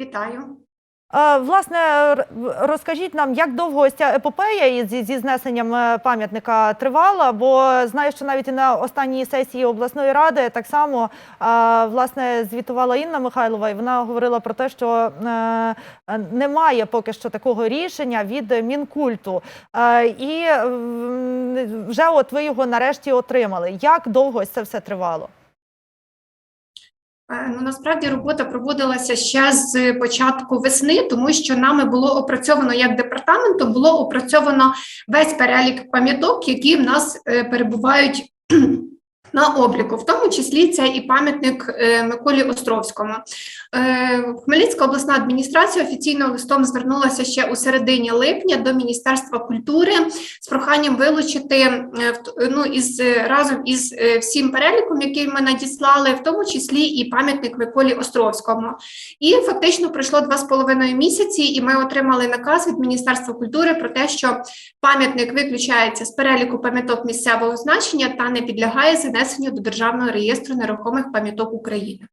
Вітаю. Власне, розкажіть нам, як довго ось ця епопея зі, зі знесенням е, пам'ятника тривала? Бо знаю, що навіть і на останній сесії обласної ради так само власне звітувала Інна Михайлова, і вона говорила про те, що е, немає поки що такого рішення від Мінкульту. Е, І вже от ви його нарешті отримали. Як довго це все тривало? Е, Ну насправді робота проводилася ще з початку весни, тому що нами було опрацьовано як департаментом, було опрацьовано весь перелік пам'яток, які в нас е, перебувають. На обліку, в тому числі це і пам'ятник е, Миколі Островському. Е, Хмельницька обласна адміністрація офіційно листом звернулася ще у середині липня до Міністерства культури з проханням вилучити е, ну, із разом із всім переліком, який ми надіслали, в тому числі і пам'ятник Миколі Островському. І фактично пройшло два з половиною місяці, і ми отримали наказ від Міністерства культури про те, що пам'ятник виключається з переліку пам'яток місцевого значення та не підлягає занесенню до державного реєстру нерухомих пам'яток України.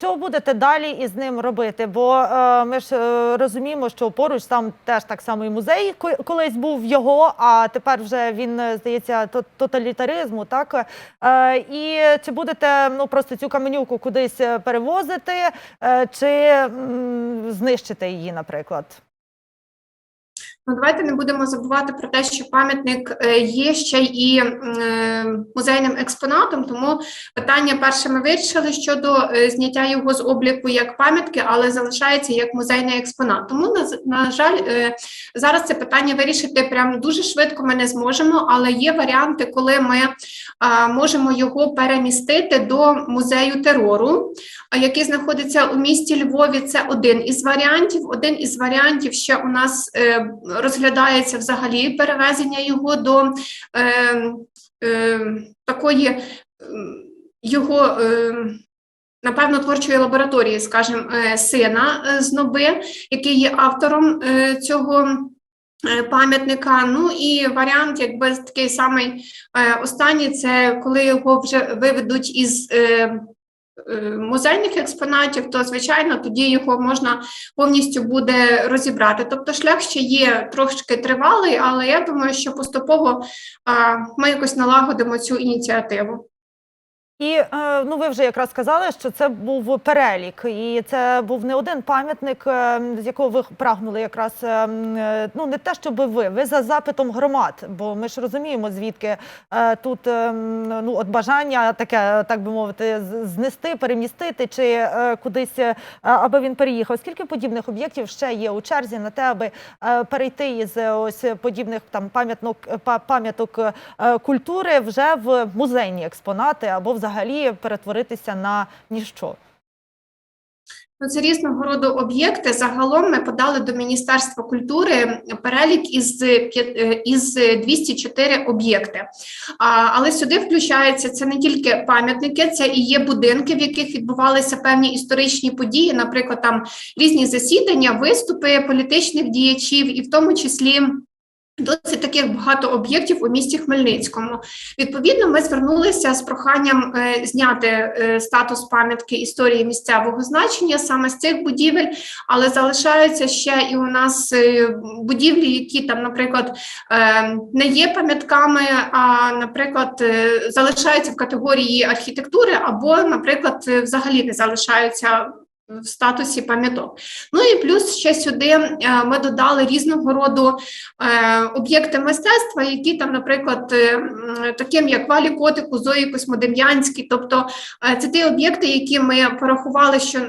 Що будете далі із ним робити? Бо е, ми ж е, розуміємо, що поруч там теж так само і музей ко- колись був його, а тепер вже він е, здається тоталітаризму. Так е, і чи будете ну просто цю каменюку кудись е, перевозити, е, чи м, знищити її, наприклад? Ну, давайте не будемо забувати про те, що пам'ятник е, є ще і е, музейним експонатом, тому питання перше ми вирішили щодо е, зняття його з обліку як пам'ятки, але залишається як музейний експонат. Тому на, жаль, зараз це питання вирішити прям дуже швидко ми не зможемо, але є варіанти, коли ми можемо його перемістити до музею терору, який знаходиться у місті Львові. Це один із варіантів. Один із варіантів ще у нас розглядається взагалі перевезення його до е, е, такої його. Е, Напевно, творчої лабораторії, скажімо, е, сина е, з Ноби, який є автором е, цього пам'ятника. Ну і варіант, якби такий самий останній, це коли його вже виведуть із музейних експонатів, то звичайно тоді його можна повністю буде розібрати. Тобто шлях ще є трошки тривалий, але я думаю, що поступово ми якось налагодимо цю ініціативу. І е, ну ви вже якраз сказали, що це був перелік, і це був не один пам'ятник, е, з якого ви прагнули якраз е, ну не те, щоб ви, ви за запитом громад, бо ми ж розуміємо, звідки тут ну от бажання таке, так би мовити, знести, перемістити чи кудись, аби він переїхав. Скільки подібних об'єктів ще є у черзі на те, аби перейти із ось подібних там пам'яток пам'яток культури вже в музейні експонати або взагалі перетворитися на ніщо. Ну, це різного роду об'єкти. Загалом ми подали до Міністерства культури перелік із е, із 204 об'єкти. Але сюди включаються це не тільки пам'ятники, це і є будинки, в яких відбувалися певні історичні події, наприклад, там різні засідання, виступи політичних діячів, і в тому числі. Досить таких багато об'єктів у місті Хмельницькому. Відповідно, ми звернулися з проханням е, зняти е, статус пам'ятки історії місцевого значення саме з цих будівель, але залишаються ще і у нас е, будівлі, які там, наприклад, не є пам'ятками, а, наприклад, залишаються в категорії архітектури, або, наприклад, взагалі не залишаються. В статусі пам'яток. Ну і плюс ще сюди е, ми додали різного роду е, об'єкти мистецтва, які там, наприклад, е, таким як Валі Котику, Зої Космодем'янській, тобто це ті об'єкти, які ми порахували, що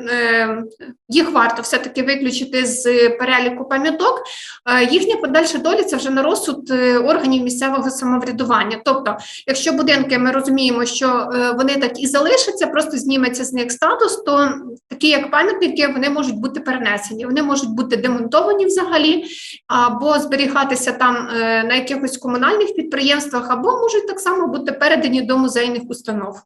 їх варто все-таки виключити з переліку пам'яток. Їхня подальша доля це вже на розсуд органів місцевого самоврядування. Тобто, якщо будинки ми розуміємо, що вони так і залишаться, просто зніметься з них статус, то такі як пам'ятники вони можуть бути перенесені, вони можуть бути демонтовані взагалі, або зберігатися там е, на якихось комунальних підприємствах, або можуть так само бути передані до музейних установ.